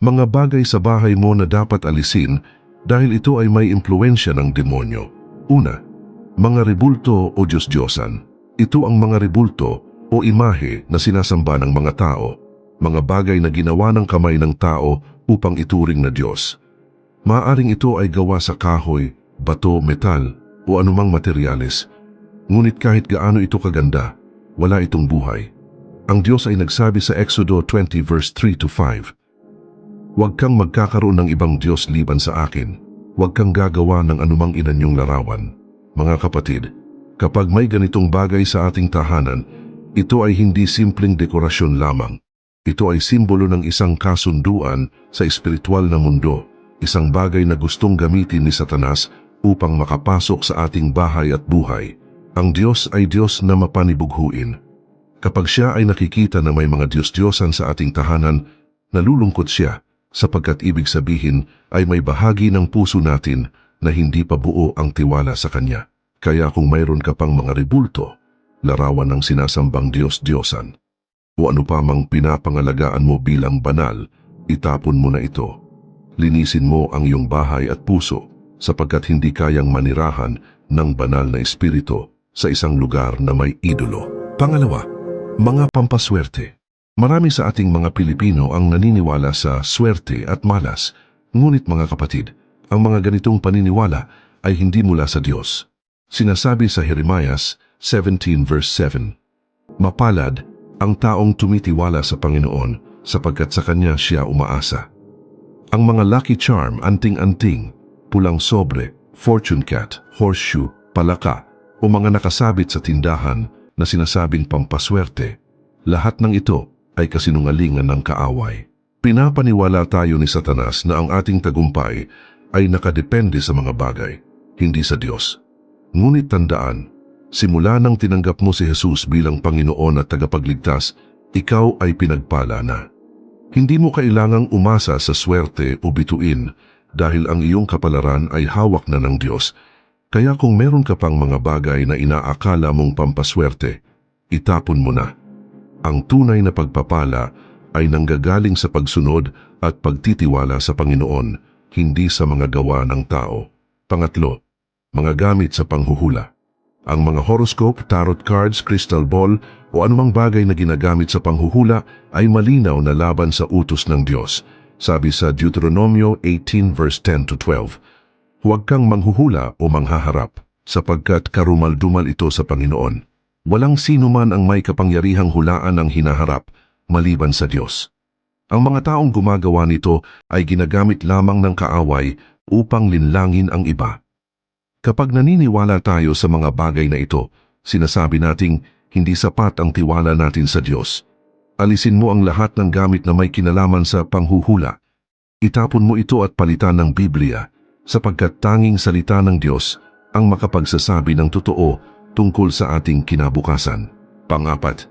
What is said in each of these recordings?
Mga bagay sa bahay mo na dapat alisin dahil ito ay may impluensya ng demonyo. Una, mga rebulto o Diyos-Diyosan. Ito ang mga rebulto o imahe na sinasamba ng mga tao, mga bagay na ginawa ng kamay ng tao upang ituring na Diyos. Maaring ito ay gawa sa kahoy, bato, metal o anumang materyales. Ngunit kahit gaano ito kaganda, wala itong buhay. Ang Diyos ay nagsabi sa Exodo 20 verse 3 to 5, Huwag kang magkakaroon ng ibang Diyos liban sa akin. Huwag kang gagawa ng anumang inanyong larawan. Mga kapatid, kapag may ganitong bagay sa ating tahanan, ito ay hindi simpleng dekorasyon lamang. Ito ay simbolo ng isang kasunduan sa espiritual na mundo, isang bagay na gustong gamitin ni Satanas upang makapasok sa ating bahay at buhay. Ang Diyos ay Diyos na mapanibughuin. Kapag siya ay nakikita na may mga Diyos-Diyosan sa ating tahanan, nalulungkot siya sapagkat ibig sabihin ay may bahagi ng puso natin na hindi pa buo ang tiwala sa Kanya. Kaya kung mayroon ka pang mga rebulto, larawan ng sinasambang Diyos-Diyosan, o ano pa mang pinapangalagaan mo bilang banal, itapon mo na ito. Linisin mo ang iyong bahay at puso sapagkat hindi kayang manirahan ng banal na espiritu sa isang lugar na may idolo. Pangalawa, mga pampaswerte. Marami sa ating mga Pilipino ang naniniwala sa swerte at malas. Ngunit mga kapatid, ang mga ganitong paniniwala ay hindi mula sa Diyos. Sinasabi sa Jeremias 17 verse 7, Mapalad ang taong tumitiwala sa Panginoon sapagkat sa Kanya siya umaasa. Ang mga lucky charm, anting-anting, pulang sobre, fortune cat, horseshoe, palaka, o mga nakasabit sa tindahan na sinasabing pampaswerte, lahat ng ito ay kasinungalingan ng kaaway. Pinapaniwala tayo ni Satanas na ang ating tagumpay ay nakadepende sa mga bagay, hindi sa Diyos. Ngunit tandaan, simula nang tinanggap mo si Jesus bilang Panginoon at tagapagligtas, ikaw ay pinagpala na. Hindi mo kailangang umasa sa swerte o bituin dahil ang iyong kapalaran ay hawak na ng Diyos. Kaya kung meron ka pang mga bagay na inaakala mong pampaswerte, itapon mo na. Ang tunay na pagpapala ay nanggagaling sa pagsunod at pagtitiwala sa Panginoon, hindi sa mga gawa ng tao. Pangatlo, mga gamit sa panghuhula. Ang mga horoscope, tarot cards, crystal ball o anumang bagay na ginagamit sa panghuhula ay malinaw na laban sa utos ng Diyos. Sabi sa Deuteronomio 18 verse 10 to 12, Huwag kang manghuhula o manghaharap, sapagkat karumal-dumal ito sa Panginoon. Walang sino man ang may kapangyarihang hulaan ang hinaharap, maliban sa Diyos. Ang mga taong gumagawa nito ay ginagamit lamang ng kaaway upang linlangin ang iba. Kapag naniniwala tayo sa mga bagay na ito, sinasabi nating hindi sapat ang tiwala natin sa Diyos. Alisin mo ang lahat ng gamit na may kinalaman sa panghuhula. Itapon mo ito at palitan ng Biblia, sapagkat tanging salita ng Diyos ang makapagsasabi ng totoo tungkol sa ating kinabukasan. Pangapat,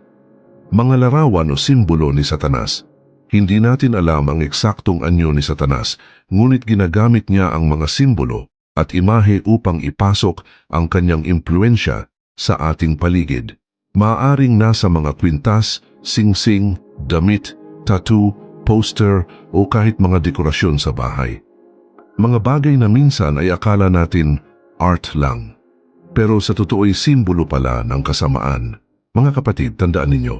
mga larawan o simbolo ni Satanas. Hindi natin alam ang eksaktong anyo ni Satanas, ngunit ginagamit niya ang mga simbolo at imahe upang ipasok ang kanyang impluensya sa ating paligid. Maaring nasa mga kwintas, sing-sing, damit, tattoo, poster o kahit mga dekorasyon sa bahay. Mga bagay na minsan ay akala natin art lang. Pero sa totoo'y simbolo pala ng kasamaan. Mga kapatid, tandaan ninyo,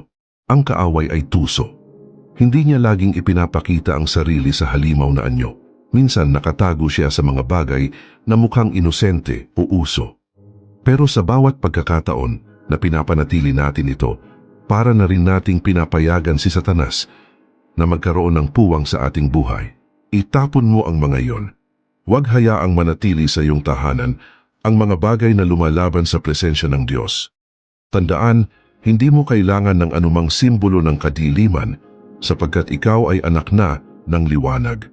ang kaaway ay tuso. Hindi niya laging ipinapakita ang sarili sa halimaw na anyo. Minsan nakatago siya sa mga bagay na mukhang inosente o uso. Pero sa bawat pagkakataon na pinapanatili natin ito, para na rin nating pinapayagan si Satanas na magkaroon ng puwang sa ating buhay. Itapon mo ang mga iyon. Huwag hayaang manatili sa iyong tahanan ang mga bagay na lumalaban sa presensya ng Diyos. Tandaan, hindi mo kailangan ng anumang simbolo ng kadiliman sapagkat ikaw ay anak na ng liwanag.